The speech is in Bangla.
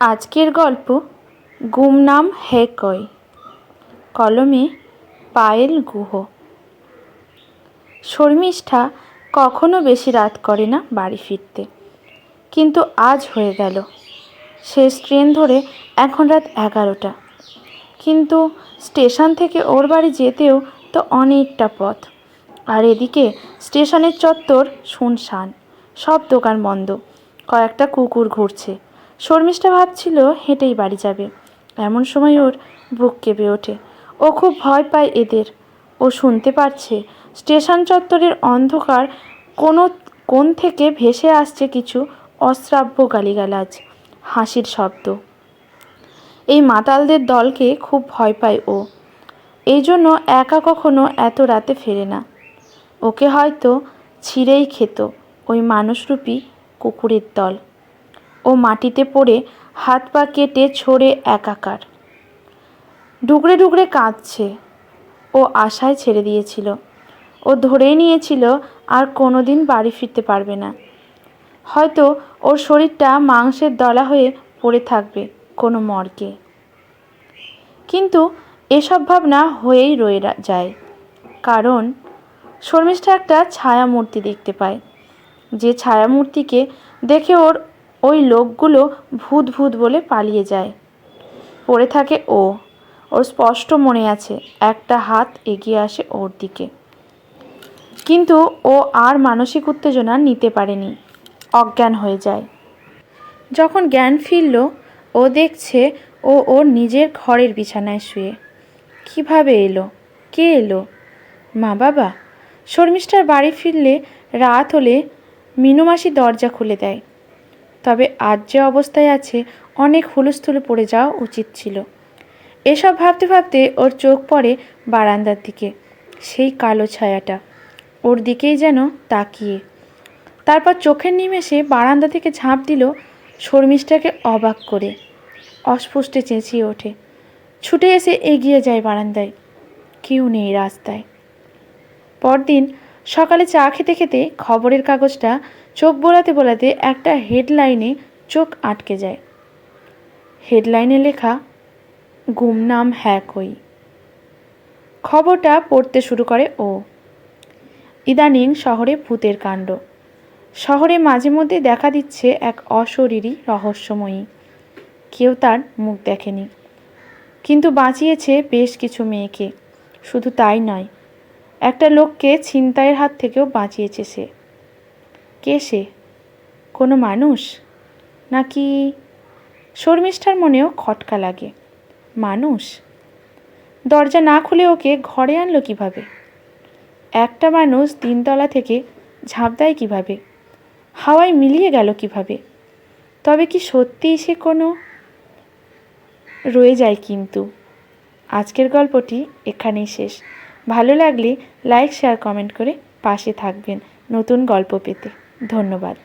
আজকের গল্প গুমনাম হে কই? কলমে পায়েল গুহ। শর্মিষ্ঠা কখনো বেশি রাত করে না বাড়ি ফিরতে। কিন্তু আজ হয়ে গেল। শেষ ট্রেন ধরে এখন রাত এগারোটা। কিন্তু স্টেশন থেকে ওর বাড়ি যেতেও তো অনেকটা পথ। আর এদিকে স্টেশনের চত্বর শুনশান। সব দোকান বন্ধ। কয়েকটা কুকুর ঘুরছে। শর্মিষ্ঠা ভাবছিল হেঁটেই বাড়ি যাবে। এমন সময় ওর বুক কেঁপে ওঠে। ও খুব ভয় পায় এদের। ও শুনতে পারছে, স্টেশন চত্বরের অন্ধকার কোনো, কোণ থেকে ভেসে আসছে কিছু অশ্রাব্য গালিগালাজ, হাসির শব্দ। এই মাতালদের দলকে খুব ভয় পায় ও। এই জন্য একা কখনো এত রাতে ফেরে না। ওকে হয়তো ছিঁড়েই খেত ওই মানুষরূপী কুকুরের দল। ও মাটিতে পড়ে হাত পা কেটে ছড়ে একাকার। ডুকরে ডুকরে কাঁদছে। ও আশায় ছেড়ে দিয়েছিল। ও ধরেই নিয়েছিল, আর কোনো দিন বাড়ি ফিরতে পারবে না। হয়তো ওর শরীরটা মাংসের দলা হয়ে পড়ে থাকবে কোনো মর্গে। কিন্তু এসব ভাবনা হয়েই রয়ে যায়। কারণ শর্মিষ্ঠা একটা ছায়ামূর্তি দেখতে পায়। যে ছায়ামূর্তিকে দেখে ওর ওই লোকগুলো ভূত ভূত বলে পালিয়ে যায়। পড়ে থাকে ও। ওর স্পষ্ট মনে আছে, একটা হাত এগিয়ে আসে ওর দিকে। কিন্তু ও আর মানসিক উত্তেজনা নিতে পারেনি, অজ্ঞান হয়ে যায়। যখন জ্ঞান ফিরল, ও দেখছে ও ওর নিজের ঘরের বিছানায় শুয়ে। কীভাবে এলো? কে এলো? মা বাবা? শর্মিষ্ঠার বাড়ি ফিরলে রাত হলে মিনুমাসি দরজা খুলে দেয়। তবে আজ যে অবস্থায় আছে, অনেক হুলস্থুলে পড়ে যাওয়া উচিত ছিল। এসব ভাবতে ভাবতে ওর চোখ পড়ে বারান্দার দিকে, সেই কালো ছায়াটা। ওর দিকেই যেন তাকিয়ে। তারপর চোখের নিমেষে বারান্দা থেকে ঝাঁপ দিল শর্মিষ্ঠাকে অবাক করে। অস্পুষ্টে চেঁচিয়ে ওঠে। ছুটে এসে এগিয়ে যায় বারান্দায়। কেউ নেই রাস্তায়। পরদিন সকালে চা খেতে খেতে খবরের কাগজটা চোখ বোলাতে বোলাতে একটা হেডলাইনে চোখ আটকে যায়। হেডলাইনে লেখা গুমনাম হ্যাক হই খবরটা পড়তে শুরু করে ও। ইদানিং শহরে ভূতের কাণ্ড। শহরে মাঝে মধ্যে দেখা দিচ্ছে এক অশরীরী রহস্যময়ী। কেউ তার মুখ দেখেনি। কিন্তু বাঁচিয়েছে বেশ কিছু মেয়েকে। শুধু তাই নয় একটা লোককে ছিনতাইয়ের হাত থেকেও বাঁচিয়েছে সে। কে সে? কোনো মানুষ? নাকি শর্মিষ্ঠার মনেও খটকা লাগে? মানুষ? দরজা না খুলে ওকে ঘরে আনলো কীভাবে? একটা মানুষ তিনতলা থেকে ঝাঁপ দেয় কীভাবে? হাওয়ায় মিলিয়ে গেল কীভাবে? তবে কি সত্যিই সে কোনো রয়ে যায় কিন্তু? আজকের গল্পটি এখানেই শেষ। ভালো লাগলে লাইক শেয়ার কমেন্ট করে পাশে থাকবেন নতুন গল্প পেতে। ধন্যবাদ।